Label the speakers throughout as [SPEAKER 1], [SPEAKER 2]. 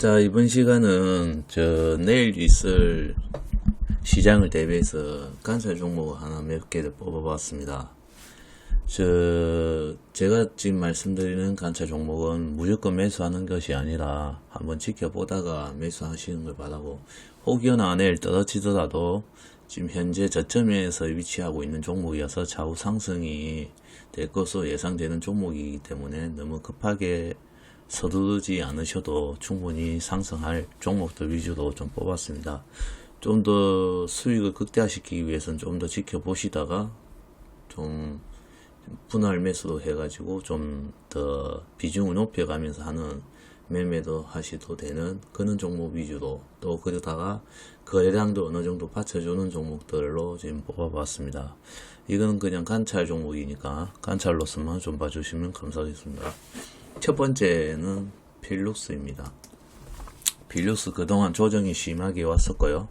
[SPEAKER 1] 자, 이번 시간은 저 내일 있을 시장을 대비해서 관찰 종목 하나 몇 개를 뽑아봤습니다. 저, 제가 지금 말씀드리는 관찰 종목은 무조건 매수하는 것이 아니라 한번 지켜보다가 매수하시는 걸 바라고 혹여나 내일 떨어지더라도 지금 현재 저점에서 위치하고 있는 종목이어서 좌우 상승이 될 것으로 예상되는 종목이기 때문에 너무 급하게 서두르지 않으셔도 충분히 상승할 종목들 위주로 좀 뽑았습니다. 좀 더 수익을 극대화시키기 위해서는 좀 더 지켜보시다가 좀 분할 매수도 해가지고 좀 더 비중을 높여가면서 하는 매매도 하셔도 되는 그런 종목 위주로 또 그러다가 거래량도 어느 정도 받쳐주는 종목들로 지금 뽑아봤습니다. 이건 그냥 관찰 종목이니까 관찰로서만 좀 봐주시면 감사하겠습니다. 첫 번째는 필룩스입니다. 필룩스 그동안 조정이 심하게 왔었고요.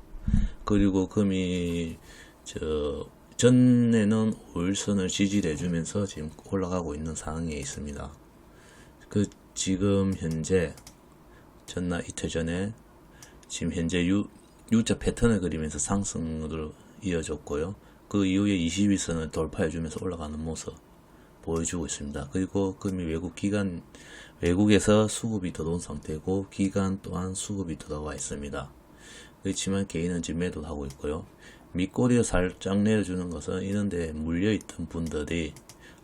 [SPEAKER 1] 그리고 금이 저 전에는 5일선을 지지해주면서 지금 올라가고 있는 상황에 있습니다. 그 지금 현재 전날 이틀 전에 지금 현재 유, U자 패턴을 그리면서 상승으로 이어졌고요. 그 이후에 22선을 돌파해주면서 올라가는 모습 보여주고 있습니다. 그리고 금이 외국 기간 외국에서 수급이 들어온 상태고 기간 또한 수급이 들어와 있습니다. 그렇지만 개인은 지금 매도를 하고 있고요. 밑꼬리를 살짝 내려주는 것은 이런데 물려있던 분들이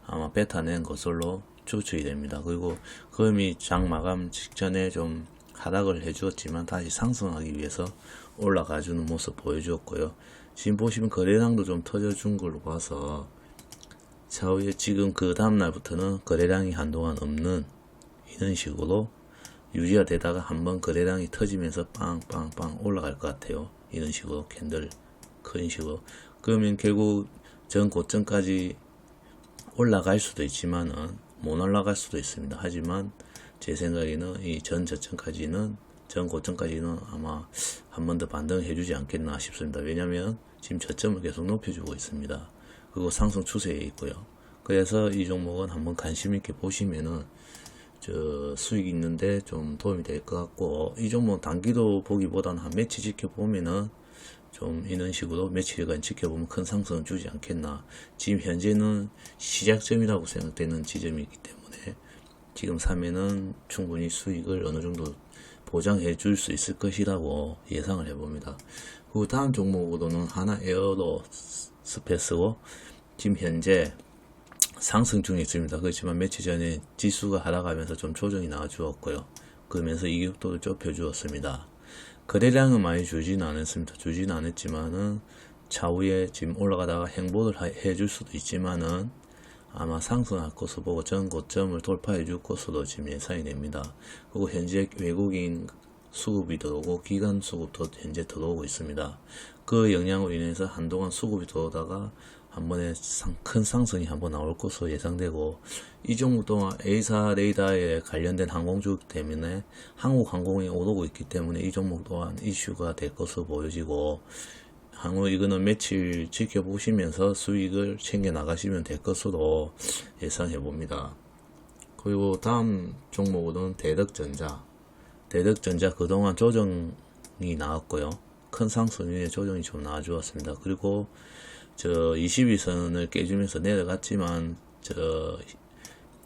[SPEAKER 1] 아마 뱉어낸 것으로 추측이 됩니다. 그리고 금이 장 마감 직전에 좀 하락을 해주었지만 다시 상승하기 위해서 올라가주는 모습 보여주었고요. 지금 보시면 거래량도 좀 터져준 걸로 봐서 차후에 지금 그 다음날부터는 거래량이 한동안 없는 이런 식으로 유지가 되다가 한번 거래량이 터지면서 빵빵빵 올라갈 것 같아요. 이런 식으로 캔들 큰 식으로 그러면 결국 전 고점까지 올라갈 수도 있지만은 못 올라갈 수도 있습니다. 하지만 제 생각에는 이 전 저점까지는 전 고점까지는 아마 한 번 더 반등해 주지 않겠나 싶습니다. 왜냐면 지금 저점을 계속 높여주고 있습니다. 그리고 상승 추세에 있고요. 그래서 이 종목은 한번 관심 있게 보시면은 저 수익 있는데 좀 도움이 될 것 같고 이 종목 단기도 보기보다는 한 며칠 지켜보면은 좀 이런 식으로 며칠간 지켜보면 큰 상승을 주지 않겠나. 지금 현재는 시작점이라고 생각되는 지점이기 때문에 지금 사면은 충분히 수익을 어느 정도 보장해 줄 수 있을 것이라고 예상을 해봅니다. 그 다음 종목으로는 하나 에어로 스페이스고 지금 현재 상승 중에 있습니다. 그렇지만 며칠 전에 지수가 하락하면서 좀 조정이 나와 주었고요. 그러면서 이격도를 좁혀 주었습니다. 거래량은 많이 주지는 않았습니다. 주지는 않았지만은 차후에 지금 올라가다가 행보를 해줄 수도 있지만은 아마 상승할 것으로 보고 전 고점을 돌파해 줄 것으로 지금 예상이 됩니다. 그리고 현재 외국인 수급이 들어오고 기관 수급도 현재 들어오고 있습니다. 그 영향으로 인해서 한동안 수급이 들어오다가 한 번에 상, 큰 상승이 한 번 나올 것으로 예상되고 이 종목 동안 A사 레이더에 관련된 항공주 때문에 한국 항공이 오르고 있기 때문에 이 종목 또한 이슈가 될 것으로 보여지고 항공 이거는 며칠 지켜보시면서 수익을 챙겨 나가시면 될 것으로 예상해 봅니다. 그리고 다음 종목은 대덕전자. 대덕전자 그동안 조정이 나왔고요. 큰 상승 위에 조정이 좀 나와주었습니다. 그리고 저 22선을 깨주면서 내려갔지만 저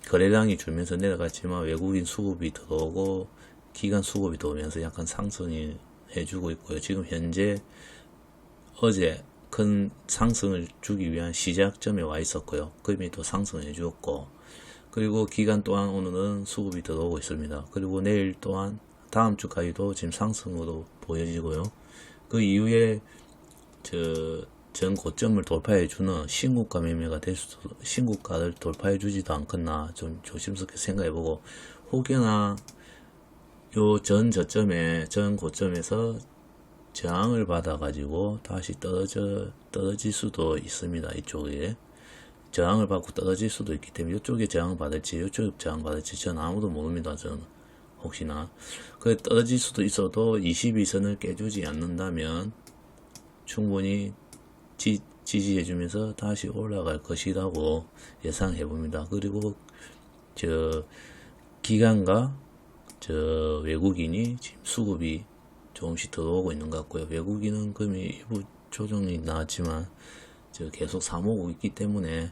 [SPEAKER 1] 거래량이 줄면서 내려갔지만 외국인 수급이 들어오고 기간 수급이 들어오면서 약간 상승이 해주고 있고요. 지금 현재 어제 큰 상승을 주기 위한 시작점에 와 있었고요. 금이 또 상승해 주었고 그리고 기간 또한 오늘은 수급이 들어오고 있습니다. 그리고 내일 또한 다음 주까지도 지금 상승으로 보여지고요. 그 이후에 저 전 고점을 돌파해 주는 신고가 매매가 될 수도 신고가를 돌파해 주지도 않겠나 좀 조심스럽게 생각해 보고 혹여나 요 전 저점에 전 고점에서 저항을 받아 가지고 다시 떨어져 떨어질 수도 있습니다. 이쪽에 저항을 받고 떨어질 수도 있기 때문에 이쪽에 저항을 받을지 이쪽에 저항 받을지 저는 아무도 모릅니다. 저는 혹시나 그 떨어질 수도 있어도 22선을 깨주지 않는다면 충분히 지, 지지해주면서 다시 올라갈 것이라고 예상해 봅니다. 그리고 저 기간과 저 외국인이 지금 수급이 조금씩 들어오고 있는 것 같고요. 외국인은 금이 일부 조정이 나왔지만 저 계속 사모고 있기 때문에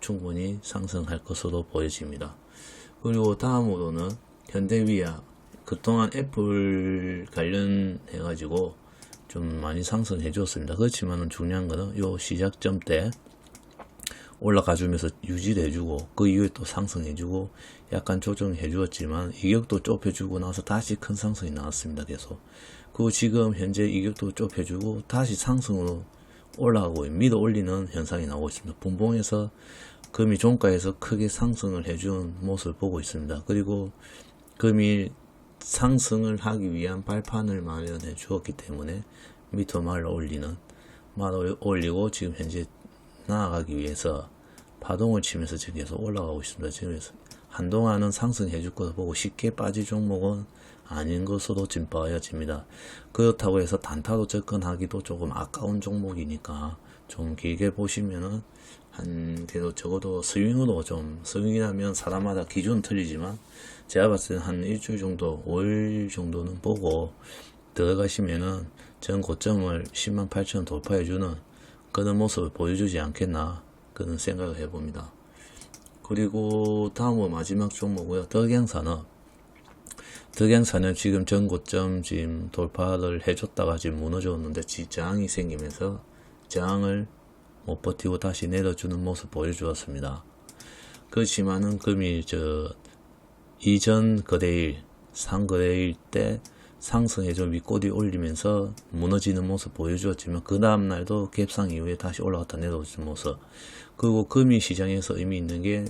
[SPEAKER 1] 충분히 상승할 것으로 보여집니다. 그리고 다음으로는 현대위아 그동안 애플 관련해 가지고 좀 많이 상승해 주었습니다. 그렇지만은 중요한 거는 요 시작점 때 올라가 주면서 유지를 해주고 그 이후에 또 상승해 주고 약간 조정해 주었지만 이격도 좁혀 주고 나서 다시 큰 상승이 나왔습니다. 계속 그리고 지금 현재 이격도 좁혀 주고 다시 상승으로 올라가고 밀어 올리는 현상이 나오고 있습니다. 분봉에서 금이 종가에서 크게 상승을 해준 모습을 보고 있습니다. 그리고 금이 상승을 하기 위한 발판을 마련해 주었기 때문에 밑으로 말로 올리는 말로 올리고 지금 현재 나아가기 위해서 파동을 치면서 지금 계속 올라가고 있습니다. 지금 한동안은 상승해 줄 것을 보고 쉽게 빠질 종목은 아닌 것으로 지금 보여집니다. 그렇다고 해서 단타로 접근하기도 조금 아까운 종목이니까 좀 길게 보시면은 한 그래도 적어도 스윙으로 좀 스윙이라면 사람마다 기준은 틀리지만 제가 봤을 때는 한 일주일 정도 5일 정도는 보고 들어가시면은 전 고점을 10만 8천 돌파해주는 그런 모습을 보여주지 않겠나 그런 생각을 해봅니다. 그리고 다음으로 마지막 종목고요. 덕양산업. 덕양산업 지금 전 고점 지금 돌파를 해줬다가 지금 무너졌는데 저항이 생기면서 저항을 못 버티고 다시 내려주는 모습 보여주었습니다. 그렇지만은 금이 저 이전 거래일, 상거래일 때 상승해서 윗꼬리 올리면서 무너지는 모습 보여주었지만 그 다음날도 갭상 이후에 다시 올라갔다 내려오는 모습. 그리고 금이 시장에서 의미 있는 게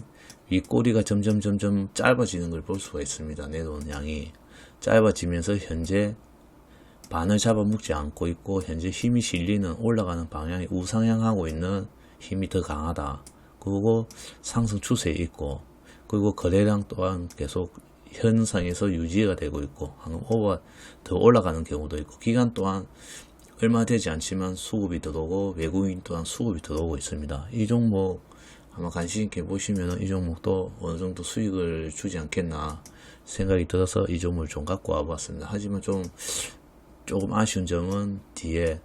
[SPEAKER 1] 윗꼬리가 점점 점점 짧아지는 걸 볼 수가 있습니다. 내려오는 양이. 짧아지면서 현재 반을 잡아먹지 않고 있고 현재 힘이 실리는 올라가는 방향이 우상향하고 있는 힘이 더 강하다 그리고 상승 추세에 있고 그리고 거래량 또한 계속 현상에서 유지가 되고 있고 방금 오버 더 올라가는 경우도 있고 기간 또한 얼마 되지 않지만 수급이 들어오고 외국인 또한 수급이 들어오고 있습니다. 이 종목 아마 관심 있게 보시면 이 종목도 어느 정도 수익을 주지 않겠나 생각이 들어서 이 종목을 좀 갖고 와봤습니다. 하지만 좀 조금 아쉬운 점은 뒤에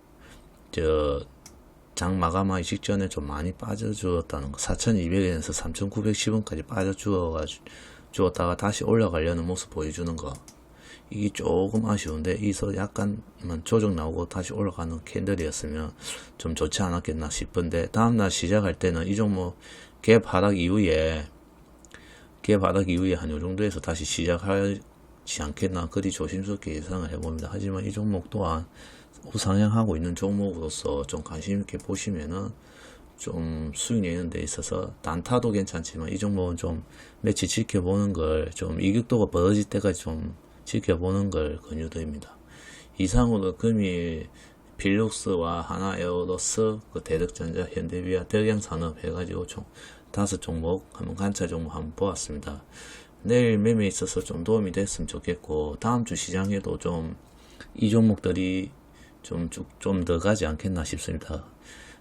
[SPEAKER 1] 저 장 마감하기 직전에 좀 많이 빠져주었다는 거. 4,200원에서 3,910원까지 빠져주어가지고 주었다가 다시 올라가려는 모습 보여주는 거. 이게 조금 아쉬운데 이서 약간만 조정 나오고 다시 올라가는 캔들이었으면 좀 좋지 않았겠나 싶은데 다음날 시작할 때는 이 종목 갭 하락 이후에 갭 하락 이후에 한 요 정도에서 다시 시작하 지 않겠나 그리 조심스럽게 예상을 해봅니다. 하지만 이 종목 또한 우상향하고 있는 종목으로서 좀 관심 있게 보시면은 좀 수익 내는 데 있어서 단타도 괜찮지만 이 종목은 좀 며칠 지켜보는 걸 좀 이격도가 벌어질 때까지 좀 지켜보는 걸 권유드립니다. 이상으로 금일 필룩스와 하나 에어로스, 그 대덕전자, 현대비아, 덕양산업 해가지고 총 다섯 종목 한번 관찰 종목 한번 보았습니다. 내일 매매에 있어서 좀 도움이 됐으면 좋겠고 다음 주 시장에도 좀 이 종목들이 좀 쭉 좀 더 가지 않겠나 싶습니다.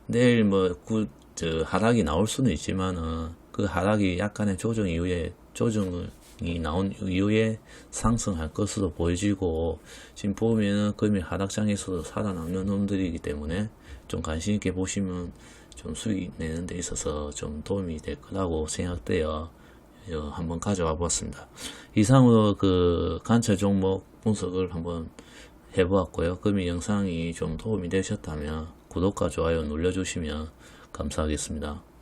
[SPEAKER 1] 내일 뭐, 구, 저, 하락이 나올 수는 있지만은, 그 하락이 약간의 조정 이후에, 조정이 나온 이후에 상승할 것으로 보여지고, 지금 보면은 금이 하락장에서도 살아남는 놈들이기 때문에, 좀 관심 있게 보시면, 좀 수익 내는 데 있어서 좀 도움이 될 거라고 어, 한번 가져와 보았습니다. 이상으로 그 관찰 종목 분석을 한번 해보았고요. 금이 영상이 좀 도움이 되셨다면, 구독과 좋아요 눌러주시면 감사하겠습니다.